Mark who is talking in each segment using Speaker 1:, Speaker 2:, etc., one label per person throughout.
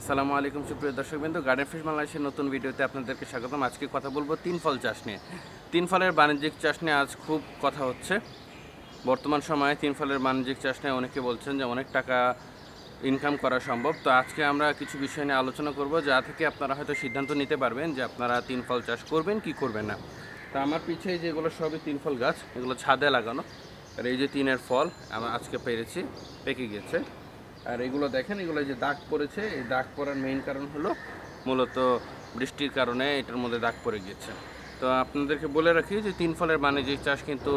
Speaker 1: আসসালামু আলাইকুম সুপ্রিয় দর্শক বিন্দু গার্ডেন ফিশ বাংলাদেশের নতুন ভিডিওতে আপনাদেরকে স্বাগতম। আজকে কথা বলব তিন ফল চাষ নিয়ে। তিন ফলের বাণিজ্যিক চাষ নিয়ে আজ খুব কথা হচ্ছে। বর্তমান সময়ে তিন ফলের বাণিজ্যিক চাষ নিয়ে অনেকে বলছেন যে অনেক টাকা ইনকাম করা সম্ভব। তো আজকে আমরা কিছু বিষয় নিয়ে আলোচনা করব, যা থেকে আপনারা হয়তো সিদ্ধান্ত নিতে পারবেন যে আপনারা তিন ফল চাষ করবেন, কি করবেন না। তো আমার পিছিয়ে যেগুলো সবই তিন ফল গাছ, এগুলো ছাদে লাগানো। আর এই যে তিনের ফল, আমরা আজকে পেরেছি, পেকে গেছে আর এগুলো দেখেন, এগুলো যে দাগ পড়েছে, এই দাগ পড়ার মেইন কারণ হলো মূলত বৃষ্টির কারণে এটার মধ্যে দাগ পড়ে গিয়েছে। তো আপনাদেরকে বলে রাখি যে তিন ফলের বাণিজ্যিক চাষ কিন্তু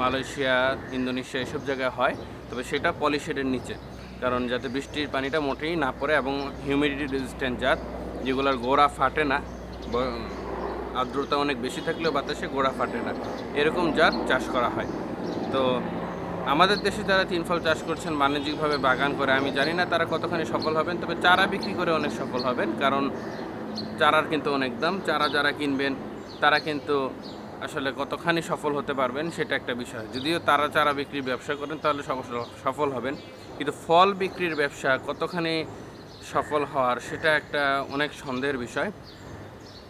Speaker 1: মালয়েশিয়া, ইন্দোনেশিয়া এসব জায়গায় হয়, তবে সেটা পলিশেডের নিচে। কারণ যাতে বৃষ্টির পানিটা মোটেই না পড়ে এবং হিউমিডিটি রেজিস্ট্যান্ট জাত, যেগুলোর গোড়া ফাটে না আর্দ্রতা অনেক বেশি থাকলেও বাতাসে গোড়া ফাটে না, এরকম জাত চাষ করা হয়। তো আমাদের দেশে যারা তিন ফল চাষ করছেন, বাণিজ্যিকভাবে বাগান করে, আমি জানি না তারা কতখানি সফল হবেন, তবে চারা বিক্রি করে অনেক সফল হবেন, কারণ চারার কিন্তু অনেক দাম। চারা যারা কিনবেন, তারা কিন্তু আসলে কতখানি সফল হতে পারবেন সেটা একটা বিষয়। যদিও তারা চারা বিক্রির ব্যবসা করেন, তাহলে সফল- সফল হবেন। কিন্তু ফল বিক্রির ব্যবসা কতখানি সফল হওয়ার সেটা একটা অনেক সন্দেহের বিষয়।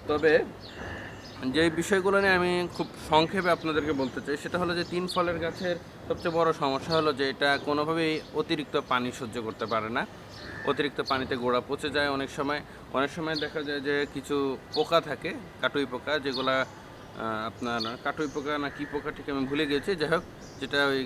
Speaker 1: তবে যে বিষয়গুলো নিয়ে আমি খুব সংক্ষেপে আপনাদেরকে বলতে চাই, সেটা হলো যে তিন ফলের গাছের সবচেয়ে বড় সমস্যা হলো যে এটা কোনোভাবেই অতিরিক্ত পানি সহ্য করতে পারে না। অতিরিক্ত পানিতে গোড়া পচে যায় অনেক সময়। অনেক সময় দেখা যায় যে কিছু পোকা থাকে, কাটুই পোকা, যেগুলা আপনার কাটুই পোকা না কি পোকা ঠিক আমি ভুলে গেছি যাই হোক, যেটা ওই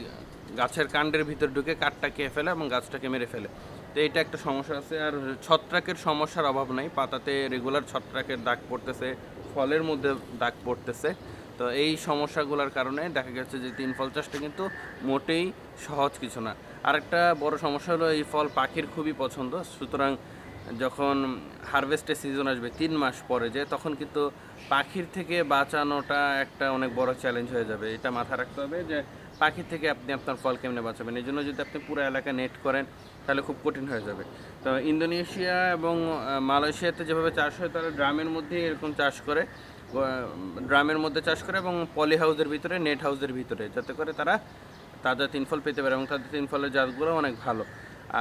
Speaker 1: গাছের কাণ্ডের ভিতর ঢুকে কাঠটা খেয়ে ফেলে এবং গাছটাকে মেরে ফেলে। তো এইটা একটা সমস্যা আছে। আর ছত্রাকের সমস্যার অভাব নাই। পাতাতে রেগুলার ছত্রাকের দাগ পড়তেছে, ফলের মধ্যে দাগ পড়তেছে। তো এই সমস্যাগুলোর কারণে দেখা গেছে যে তিন ফল চাষটা কিন্তু মোটেই সহজ কিছু না। আরেকটা বড় সমস্যা হলো এই ফল পাখির খুবই পছন্দ। সুতরাং যখন হারভেস্টের সিজন আসবে, তিন মাস পরে যে, তখন কিন্তু পাখির থেকে বাঁচানোটা একটা অনেক বড় চ্যালেঞ্জ হয়ে যাবে। এটা মাথায় রাখতে হবে যে, পাখির থেকে আপনি আপনার ফল কেমনে বাঁচাবেন? এই জন্য যদি আপনি পুরো এলাকা নেট করেন, তাহলে খুব কঠিন হয়ে যাবে। তো ইন্দোনেশিয়া এবং মালয়েশিয়াতে যেভাবে চাষ হয়, তারা ড্রামের মধ্যে এরকম চাষ করে। ড্রামের মধ্যে চাষ করে এবং পলি হাউসের ভিতরে, নেট হাউসের ভিতরে, যাতে করে তারা তাজা তিন ফল পেতে পারে এবং তাদের তিন ফলের জাতগুলো অনেক ভালো।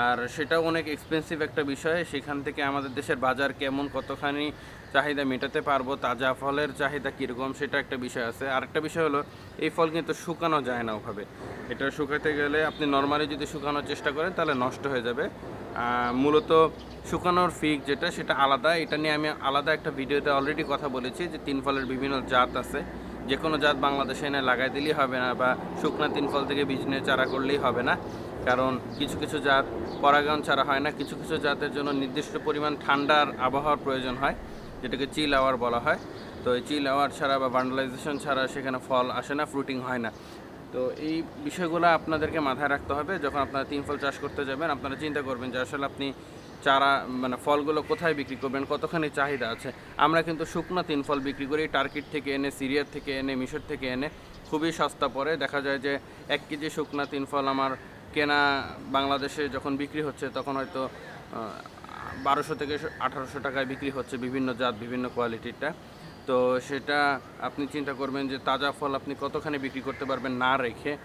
Speaker 1: আর সেটাও অনেক এক্সপেন্সিভ একটা বিষয়, সেখান থেকে আমাদের দেশের বাজার কেমন, কতখানি চাহিদা মেটাতে পারব, তাজা ফলের চাহিদা কীরকম, সেটা একটা বিষয় আছে। আরেকটা বিষয় হলো, এই ফল কিন্তু শুকানো যায় না ওভাবে। এটা শুকাতে গেলে আপনি নর্মালি যদি শুকানোর চেষ্টা করেন, তাহলে নষ্ট হয়ে যাবে। মূলত শুকানোর ফিক যেটা, সেটা আলাদা। এটা নিয়ে আমি আলাদা একটা ভিডিওতে অলরেডি কথা বলেছি যে তিন ফলের বিভিন্ন জাত আছে। যে কোনো জাত বাংলাদেশে এনে লাগাই দিলেই হবে না বা শুকনা তিন ফল থেকে বীজ নিয়ে চারা করলেই হবে না। কারণ কিছু কিছু জাত পরাগায়ন ছাড়া হয় না। কিছু কিছু জাতের জন্য নির্দিষ্ট পরিমাণ ঠান্ডার আবহাওয়ার প্রয়োজন হয়, যেটাকে চিল আওয়ার বলা হয়। তো এই চিল আওয়ার ছাড়া বা বান্ডালাইজেশন ছাড়া সেখানে ফল আসে না, ফ্রুটিং হয় না। তো এই বিষয়গুলো আপনাদেরকে মাথায় রাখতে হবে। যখন আপনারা তিন ফল চাষ করতে যাবেন, আপনারা চিন্তা করবেন যে আসলে আপনি চারা মানে ফলগুলো কোথায় বিক্রি করবেন, কতখানি চাহিদা আছে। আমরা কিন্তু শুকনো তিন ফল বিক্রি করি টার্কির থেকে এনে, সিরিয়ার থেকে এনে, মিশর থেকে এনে, খুবই সস্তা পড়ে দেখা যায় যে এক কেজি শুকনা তিন ফল আমার কেনা বাংলাদেশে যখন বিক্রি হচ্ছে, তখন হয়তো বারোশো থেকে আঠারোশো টাকায় বিক্রি হচ্ছে বিভিন্ন জাত, বিভিন্ন কোয়ালিটিরটা তো সেটা আপনি চিন্তা করবেন যে তাজা ফল আপনি কতখানি বিক্রি করতে পারবেন না রেখে।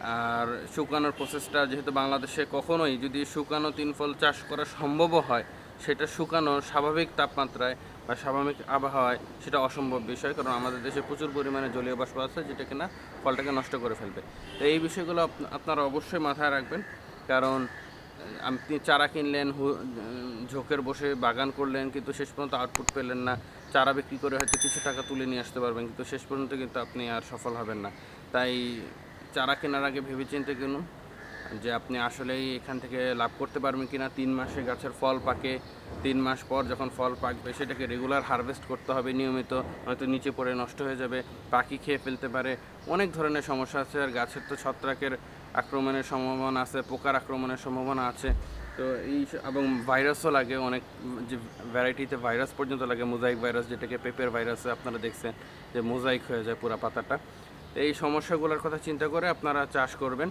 Speaker 1: আর শুকানোর প্রসেসটা যেহেতু বাংলাদেশে কখনোই যদি শুকানো তিন ফল চাষ করা সম্ভবও হয়, সেটা শুকানো স্বাভাবিক তাপমাত্রায় বা স্বাভাবিক আবহাওয়ায় সেটা অসম্ভব বিষয়, কারণ আমাদের দেশে প্রচুর পরিমাণে জলীয় বাষ্প আছে যেটা কিনা ফলটাকে নষ্ট করে ফেলবে। তো এই বিষয়গুলো আপ- আপনারা অবশ্যই মাথায় রাখবেন, কারণ আপনি চারা কিনলেন ঝোঁকের বসে বাগান করলেন, কিন্তু শেষ পর্যন্ত আউটপুট পেলেন না। চারা বিক্রি করে হয়তো কিছু টাকা তুলে নিয়ে আসতে পারবেন, কিন্তু শেষ পর্যন্ত কিন্তু আপনি আর সফল হবেন না। তাই চারা কেনার আগে ভেবেচিন্তে কিনুন যে আপনি আসলেই এখান থেকে লাভ করতে পারবেন কিনা। তিন মাসে গাছের ফল পাকে, তিন মাস পর যখন ফল পাকবে সেটাকে রেগুলার হারভেস্ট করতে হবে নিয়মিত হয়তো নিচে পড়ে নষ্ট হয়ে যাবে, পাখি খেয়ে ফেলতে পারে, অনেক ধরনের সমস্যা আছে। আর গাছের তো ছত্রাকের আক্রমণের সম্ভাবনা আছে, পোকার আক্রমণের সম্ভাবনা আছে। তো এই এবং ভাইরাসও লাগে অনেক, যে ভ্যারাইটিতে ভাইরাস পর্যন্ত লাগে মোজাইক ভাইরাস যেটাকে পেপের ভাইরাস আপনারা দেখছেন, যে মোজাইক হয়ে যায় পুরা পাতাটা। এই সমস্যাগুলোর কথা চিন্তা করে আপনারা চাষ করবেন।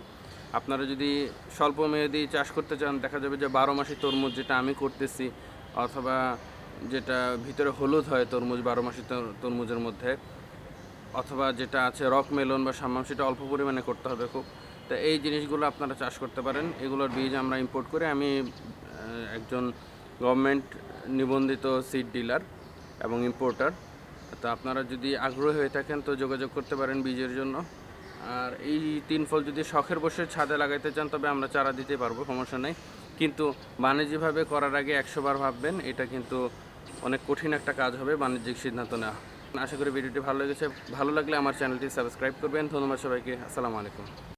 Speaker 1: আপনারা যদি স্বল্প মেয়াদি চাষ করতে চান, দেখা যাবে যে বারো মাসি তরমুজ যেটা আমি করতেছি, অথবা যেটা ভিতরে হলুদ হয় তরমুজ বারো মাসি তরমুজের মধ্যে, অথবা যেটা আছে রক মেলন বা সাম্মাম, সেটা অল্প পরিমাণে করতে হবে খুব। তো এই জিনিসগুলো আপনারা চাষ করতে পারেন। এগুলোর বীজ আমরা ইম্পোর্ট করে আমি একজন গভর্নমেন্ট নিবন্ধিত সিড ডিলার এবং ইম্পোর্টার তো আপনারা যদি আগ্রহী হয়ে থাকেন তো যোগাযোগ করতে পারেন বীজের জন্য। আর এই তিন ফল যদি শখের বসে ছাদে লাগাইতে চান, তবে আমরা চারা দিতে পারব, সমস্যা নেই। কিন্তু বাণিজ্যিকভাবে করার আগে একশো বার ভাববেন, এটা কিন্তু অনেক কঠিন একটা কাজ হবে বাণিজ্যিক সিদ্ধান্ত নেওয়া। আশা করি ভিডিওটি ভালো লেগেছে। ভালো লাগলে আমার চ্যানেলটি সাবস্ক্রাইব করবেন। ধন্যবাদ সবাইকে। আসসালামু আলাইকুম।